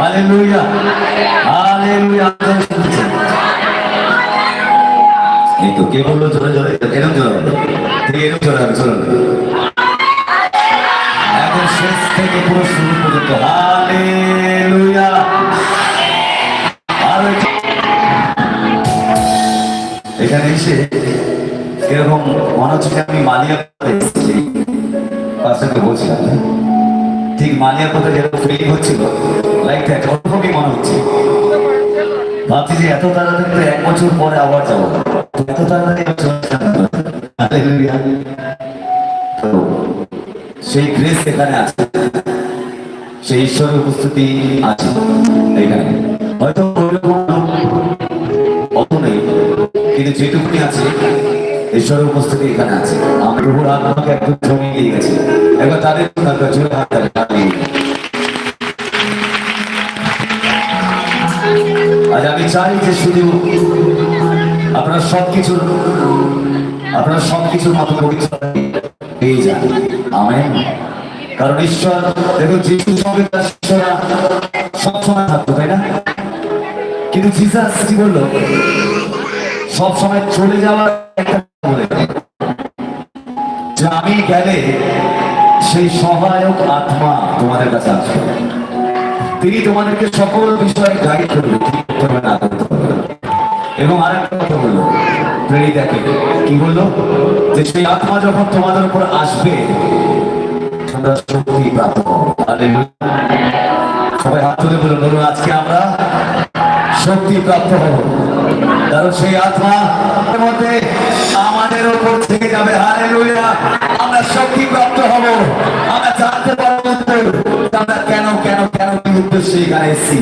Hallelujah. Hallelujah. এই তো কে বলল জোরে জোরে? এরকম জোরে এখানে এসে এরকম মনে হচ্ছে আমি মালিয়া পাশে বলছিলাম হ্যাঁ? ঠিক মালিয়ার কথা যেরকম ফিলিং হচ্ছিল লাইক দ্যাট মনে হচ্ছে। ভাবছি যে এত তাড়াতাড়ি এক বছর পরে আবার যাব। এত তাড়াতাড়ি সেই গ্রেস এখানে আছে। সেই ঈশ্বরের উপস্থিতি আছে এখানে। হয়তো অত নেই, কিন্তু যেটুকুনি আছে, ঈশ্বরের উপস্থিতি এখানে আছে। আমার প্রভুর আত্মাকে একদম জমিয়ে গেছে। এবার তাদের। আজ আমি চাই যে শুধু আপনারা সবকিছু আপনারা সবকিছুর মতো পেয়ে যান আমেন কারণ ঈশ্বর দেখো যিশুর সঙ্গে তার শিষ্যরা সবসময় থাকতো তাই না কিন্তু জিসাস কি বলল সব সময় চলে যাওয়ার একটা বলে যে আমি গেলে সেই সহায়ক আত্মা তোমাদের কাছে আসবে। তিনি তোমাদেরকে সকল বিষয়ে গাইড করবে ঠিক করবে না করতে পারবে এবং আরেকটা কথা বলল দেখে, কি বলল? যে সেই আত্মা যখন তোমাদের উপর আসবে, তোমরা শক্তি প্রাপ্ত সবাই হাত তুলে বলুন বলুন আজকে আমরা শক্তি প্রাপ্ত হব। কারণ সেই আত্মা জানতে পারব আমরা কেন কেন কেন কি উদ্দেশ্যে এখানে এসেছি?